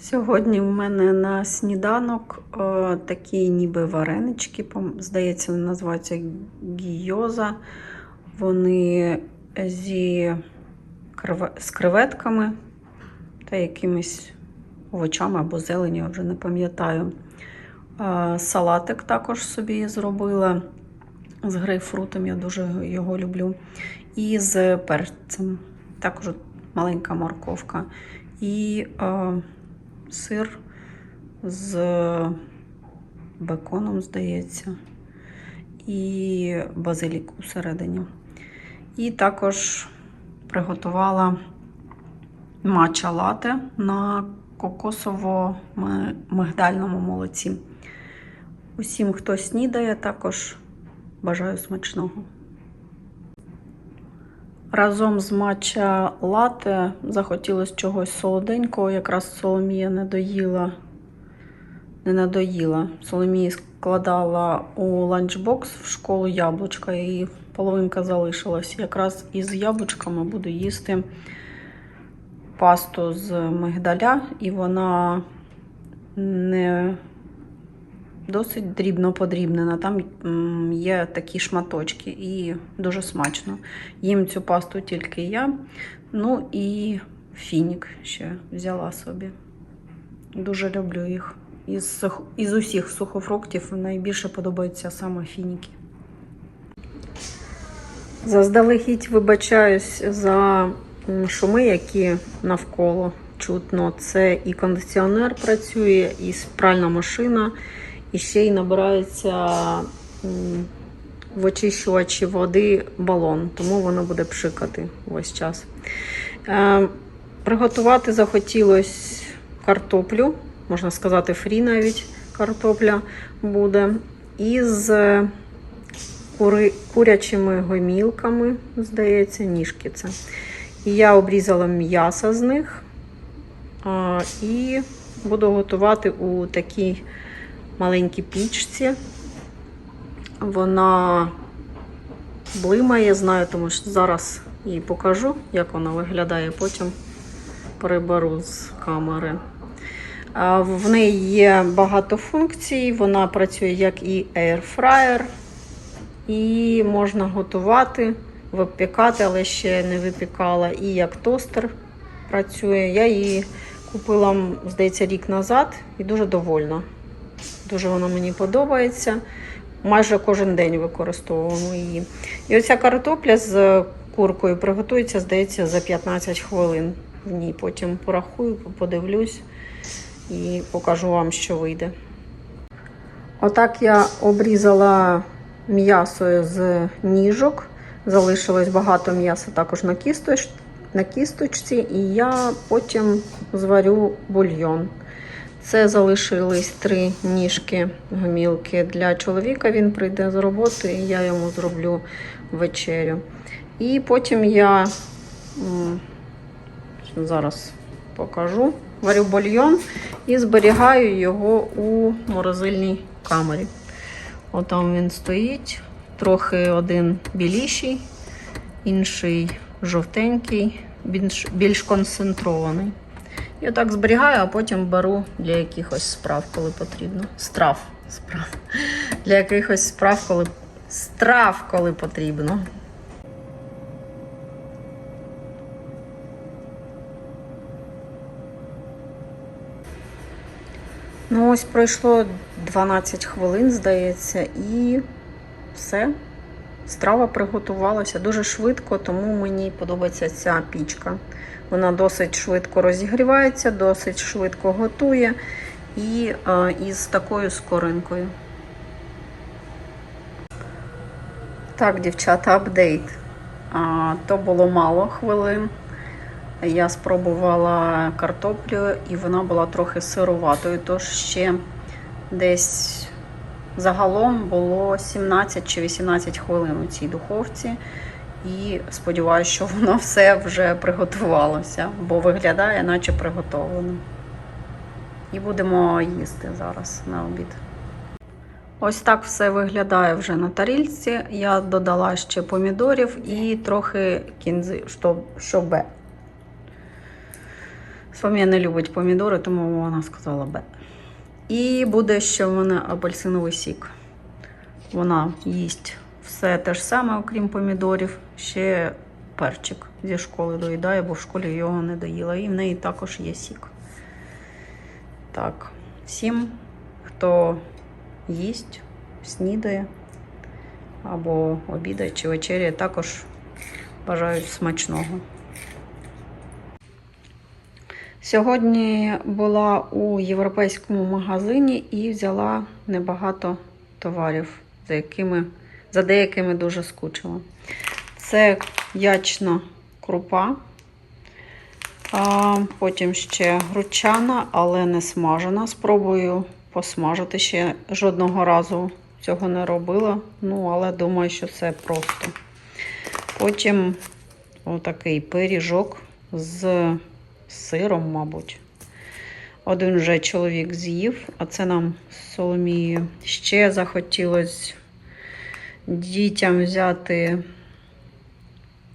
Сьогодні в мене на сніданок е, такі ніби варенички, здається, вони називаються гійоза. Вони зі креве- з креветками та якимись овочами або зеленю, я вже не пам'ятаю. Е, Салатик також собі зробила з грейпфрутом, я дуже його люблю. І з перцем. Також маленька морковка. І е, сир з беконом, здається, і базилік усередині. І також приготувала матча лате на кокосово-мигдальному молоці. Усім, хто снідає, також бажаю смачного. Разом з матча лате захотілося чогось солоденького. Якраз Соломія не доїла, не надоїла. Соломія складала у ланчбокс в школу яблучка, і половинка залишилась. Якраз із яблучками буду їсти пасту з мигдаля, і вона не досить дрібно подрібнена. Там є такі шматочки і дуже смачно. Їм цю пасту тільки я. Ну і фінік ще взяла собі. Дуже люблю їх. Із, із усіх сухофруктів найбільше подобаються саме фініки. Заздалегідь вибачаюсь за шуми, які навколо чутно. Це і кондиціонер працює, і пральна машина, і ще й набирається в очищувачі води балон, тому воно буде пшикати весь час. Е, Приготувати захотілося картоплю, можна сказати, фрі навіть картопля буде. Із кури, курячими гомілками, здається, ніжки це. І я обрізала м'ясо з них а, і буду готувати у такій маленькій пічці. Вона блимає, знаю, тому що зараз їй покажу, як вона виглядає, потім приберу з камери. В неї є багато функцій, вона працює як і airfryer, і можна готувати, випікати, але ще не випікала. І як тостер працює. Я її купила, здається, рік назад і дуже довольна. Дуже вона мені подобається. Майже кожен день використовуємо її. І оця картопля з куркою приготується, здається, за 15 хвилин в ній. Потім порахую, подивлюсь і покажу вам, що вийде. Отак я обрізала м'ясо з ніжок. Залишилось багато м'яса також на, кісточ, на кісточці, і я потім зварю бульйон. Це залишились три ніжки гомілки для чоловіка. Він прийде з роботи, і я йому зроблю вечерю. І потім я зараз покажу, варю бульйон і зберігаю його у морозильній камері. Отам він стоїть, трохи один біліший, інший жовтенький, більш, більш концентрований. І отак зберігаю, а потім беру для якихось справ, коли потрібно. Страв. Справ. Для якихось справ, коли страв, коли потрібно. Ну, ось пройшло 12 хвилин, здається, і все. Страва приготувалася дуже швидко, тому мені подобається ця пічка. Вона досить швидко розігрівається, досить швидко готує і е, із такою скоринкою. Так, дівчата, апдейт. А, то було мало хвилин. Я спробувала картоплю, і вона була трохи сируватою, тож ще десь загалом було 17 чи 18 хвилин у цій духовці. І сподіваюся, що воно все вже приготувалося, бо виглядає, наче приготовлено. І будемо їсти зараз на обід. Ось так все виглядає вже на тарільці. Я додала ще помідорів і трохи кінзи, щоб, щоб Софія не любить помідори, тому вона сказала Б. І буде ще в мене апельсиновий сік. Вона їсть все те ж саме, окрім помідорів, ще перчик зі школи доїдає, бо в школі його не доїла. І в неї також є сік. Так, всім, хто їсть, снідає або обідає чи вечеряє, також бажаю смачного. Сьогодні була у європейському магазині і взяла небагато товарів, за, якими, за деякими дуже скучила. Це ячна крупа, а потім ще гручана, але не смажена. Спробую посмажити ще жодного разу цього не робила. Ну, але думаю, що це просто. Потім отакий пиріжок з сиром, мабуть. Один вже чоловік з'їв, а це нам з Соломією. Ще захотілося дітям взяти,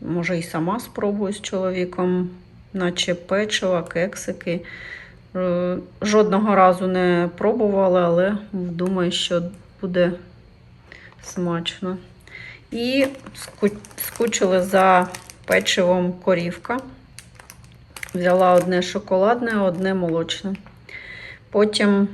може, і сама спробую з чоловіком, наче печива, кексики. Е, Жодного разу не пробувала, але думаю, що буде смачно. І скучили за печивом корівка. Взяла одне шоколадне, одне молочне. Потім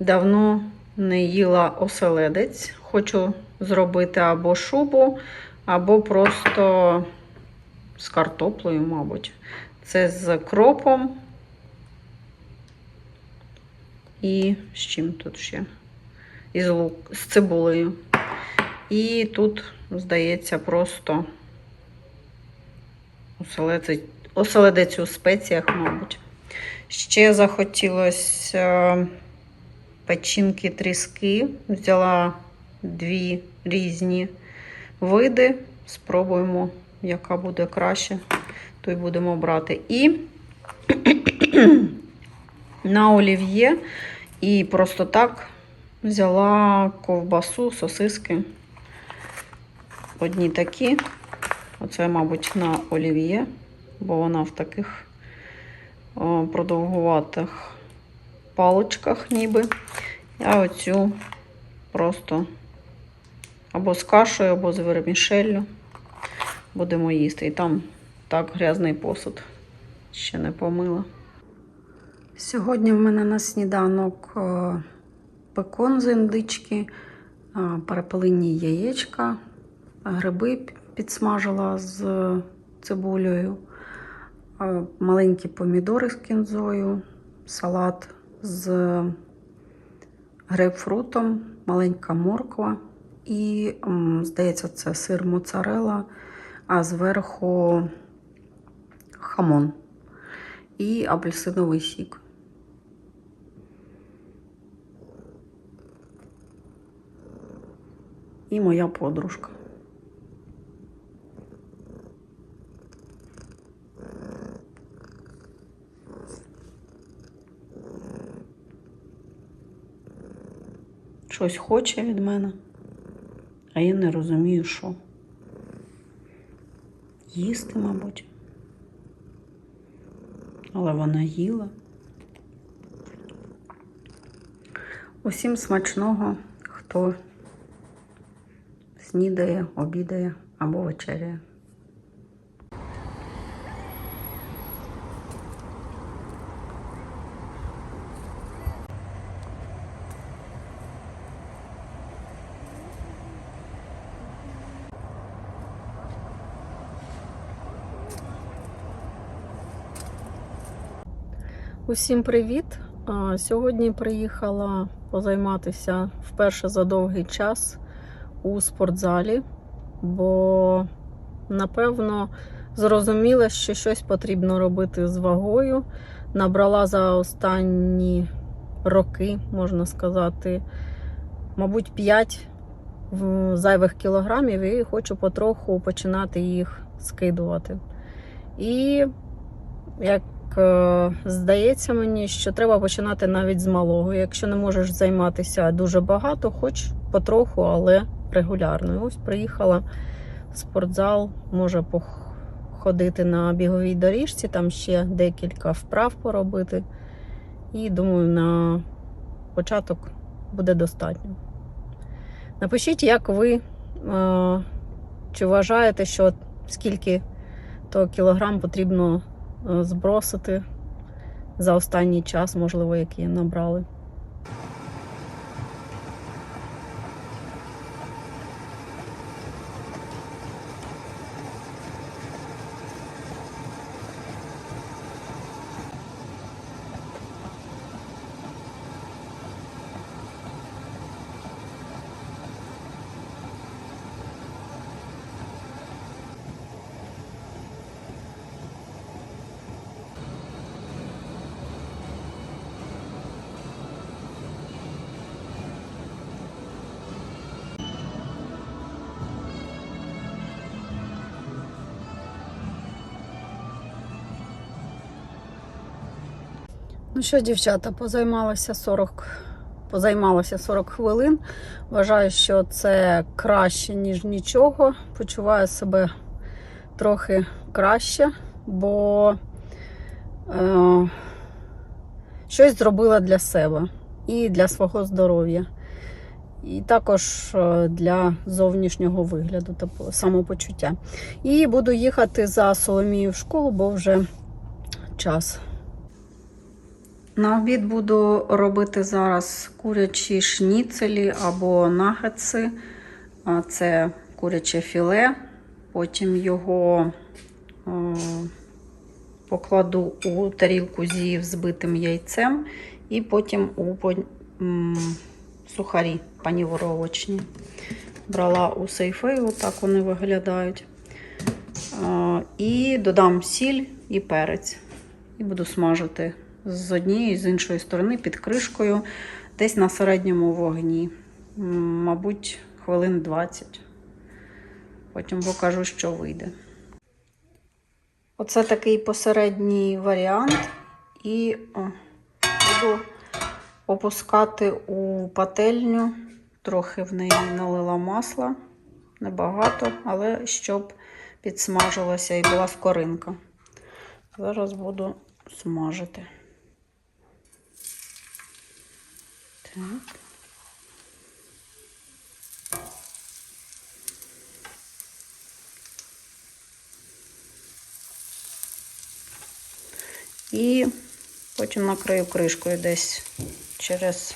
давно не їла оселедець. Хочу зробити або шубу, або просто з картоплею, мабуть. Це з кропом. І з чим тут ще? І з, лук, з цибулею. І тут, здається, просто оселедець, оселедець у спеціях, мабуть. Ще захотілося е, печінки тріски. Взяла дві різні види. Спробуємо, яка буде краще, то й будемо брати. І на олів'є і просто так взяла ковбасу, сосиски. Одні такі. Оце, мабуть, на олів'є, бо вона в таких продовгуватих паличках ніби. А оцю просто або з кашею, або з вермішеллю будемо їсти. І там так грязний посуд. Ще не помила. Сьогодні в мене на сніданок пекон з індички, перепелині яєчка, гриби підсмажила з цибулею, е, маленькі помідори з кінзою, салат з грейпфрутом, маленька морква і, здається, це сир моцарелла, а зверху хамон і апельсиновий сік. І моя подружка. Щось хоче від мене, а я не розумію, що. Їсти, мабуть. Але вона їла. Усім смачного, хто снідає, обідає або вечеряє. Усім привіт! Сьогодні приїхала позайматися вперше за довгий час у спортзалі, бо напевно зрозуміла, що щось потрібно робити з вагою. Набрала за останні роки, можна сказати, мабуть, 5 зайвих кілограмів і хочу потроху починати їх скидувати. І як здається мені, що треба починати навіть з малого. Якщо не можеш займатися дуже багато, хоч потроху, але регулярно. І Ось приїхала в спортзал, може ходити на біговій доріжці, там ще декілька вправ поробити. І думаю, на початок буде достатньо. Напишіть, як ви, е, чи вважаєте, що скільки то кілограм потрібно е, збросити за останній час, можливо, який набрали. Ну що, дівчата, позаймалася 40, позаймалася 40 хвилин. Вважаю, що це краще, ніж нічого. Почуваю себе трохи краще, бо е, щось зробила для себе і для свого здоров'я. І також е, для зовнішнього вигляду та самопочуття. І буду їхати за Соломією в школу, бо вже час. На обід буду робити зараз курячі шніцелі або нагетси. Це куряче філе. Потім його е, покладу у тарілку зі взбитим яйцем, і потім у сухарі паніворовочні. Брала у сейфи, отак вони виглядають. Е, І додам сіль і перець. І буду смажити з однієї і з іншої сторони під кришкою, десь на середньому вогні. Мабуть, хвилин 20. Потім покажу, що вийде. Оце такий посередній варіант. І о, буду опускати у пательню. Трохи в неї налила масла. Небагато, але щоб підсмажилася і була скоринка. Зараз буду смажити. Так. І потім накрию кришкою десь через,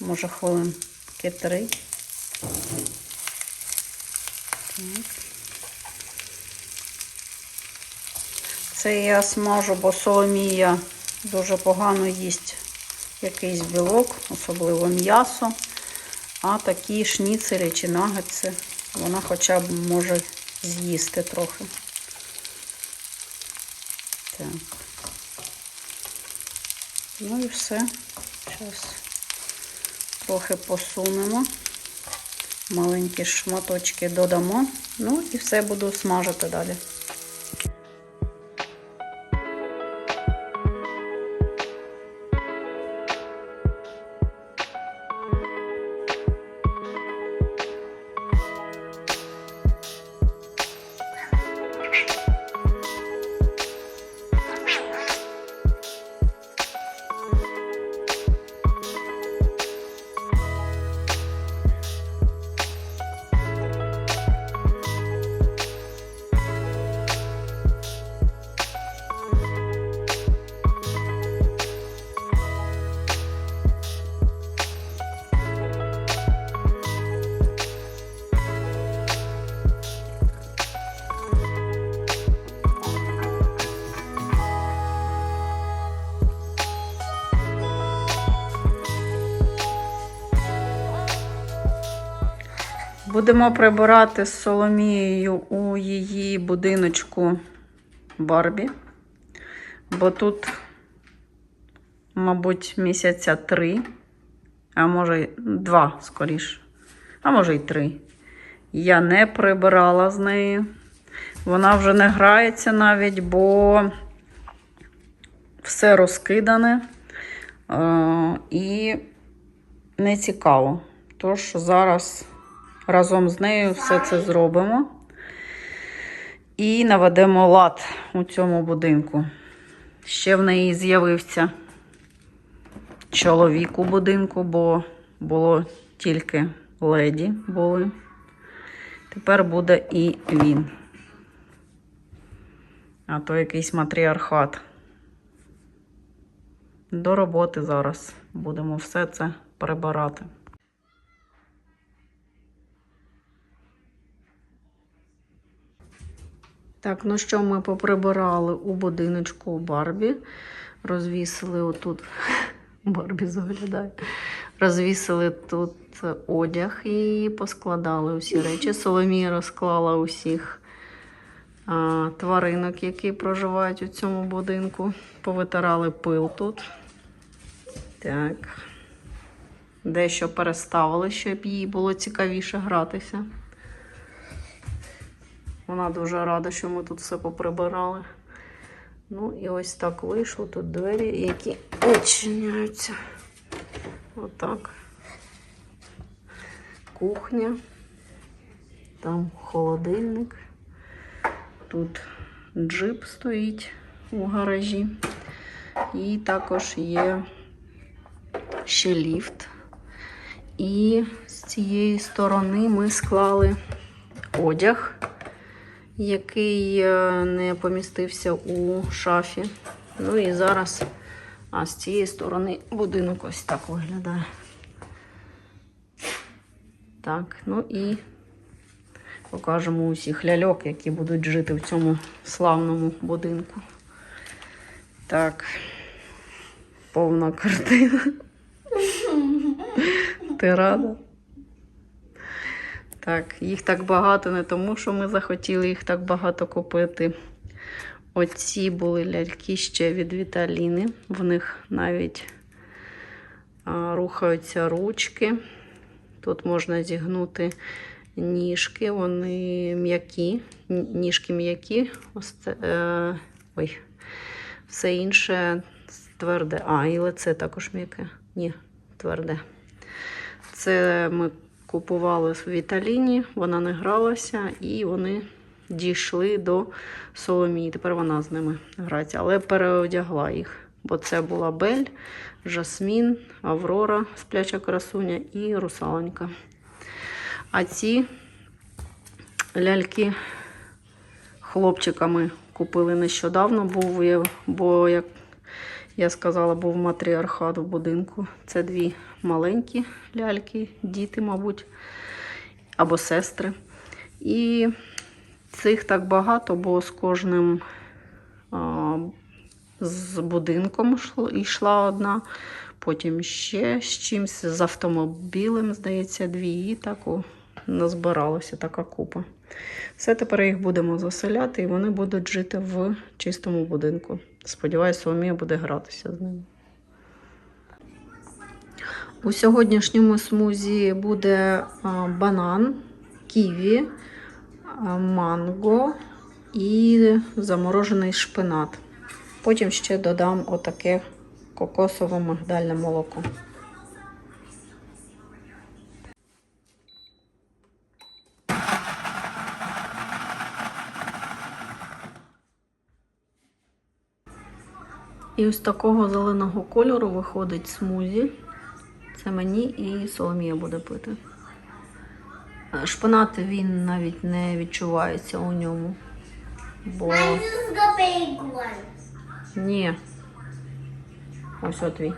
може, хвилин три. Це я смажу, бо соломія дуже погано їсть якийсь білок, особливо м'ясо. А такі шніцелі чи нагетси вона хоча б може з'їсти трохи. Так. Ну і все. Зараз трохи посунемо. Маленькі шматочки додамо. Ну і все буду смажити далі. Будемо прибирати з Соломією у її будиночку Барбі. Бо тут, мабуть, місяця три, а може два скоріше, а може й три. Я не прибирала з нею. Вона вже не грається навіть, бо все розкидане е, і не цікаво. Тож зараз разом з нею все це зробимо. І наведемо лад у цьому будинку. Ще в неї з'явився чоловік у будинку, бо було тільки леді були. Тепер буде і він. А то якийсь матріархат. До роботи зараз будемо все це прибирати. Так, ну що ми поприбирали у будиночку Барбі. Розвісили отут. Барбі заглядає. Розвісили тут одяг і поскладали усі речі. Соломія розклала усіх а, тваринок, які проживають у цьому будинку. Повитирали пил тут. Так. Дещо переставили, щоб їй було цікавіше гратися. Вона дуже рада, що ми тут все поприбирали. Ну і ось так вийшло. Тут двері, які відчиняються. Отак. Кухня. Там холодильник. Тут джип стоїть у гаражі. І також є ще ліфт. І з цієї сторони ми склали одяг який е, не помістився у шафі. Ну і зараз, а з цієї сторони будинок ось так виглядає. Так, ну і покажемо усіх ляльок, які будуть жити в цьому славному будинку. Так, повна картина. Ти рада? Так, їх так багато не тому, що ми захотіли їх так багато купити. Оці були ляльки ще від Віталіни. В них навіть а, рухаються ручки. Тут можна зігнути ніжки, вони м'які, ніжки м'які. Е, ой, все інше тверде. А, і лице також м'яке. Ні, тверде. Це ми купували в Віталіні, вона не гралася, і вони дійшли до Соломії. Тепер вона з ними грається, але переодягла їх. Бо це була Бель, Жасмін, Аврора, спляча красуня і русалонька. А ці ляльки хлопчиками купили нещодавно, є- бо, як я сказала, був матріархат в будинку. Це дві маленькі ляльки, діти, мабуть, або сестри. І цих так багато, бо з кожним а, з будинком йшла одна, потім ще з чимось, з автомобілем, здається, дві. І так назбиралася така купа. Все тепер їх будемо заселяти, і вони будуть жити в чистому будинку. Сподіваюся, Соломія буде гратися з ним. У сьогоднішньому смузі буде банан, ківі, манго і заморожений шпинат. Потім ще додам отаке кокосове мигдальне молоко. І ось такого зеленого кольору виходить смузі. Це мені і Соломія буде пити. Е, Шпинат він навіть не відчувається у ньому. Бо ні. Ось от твій.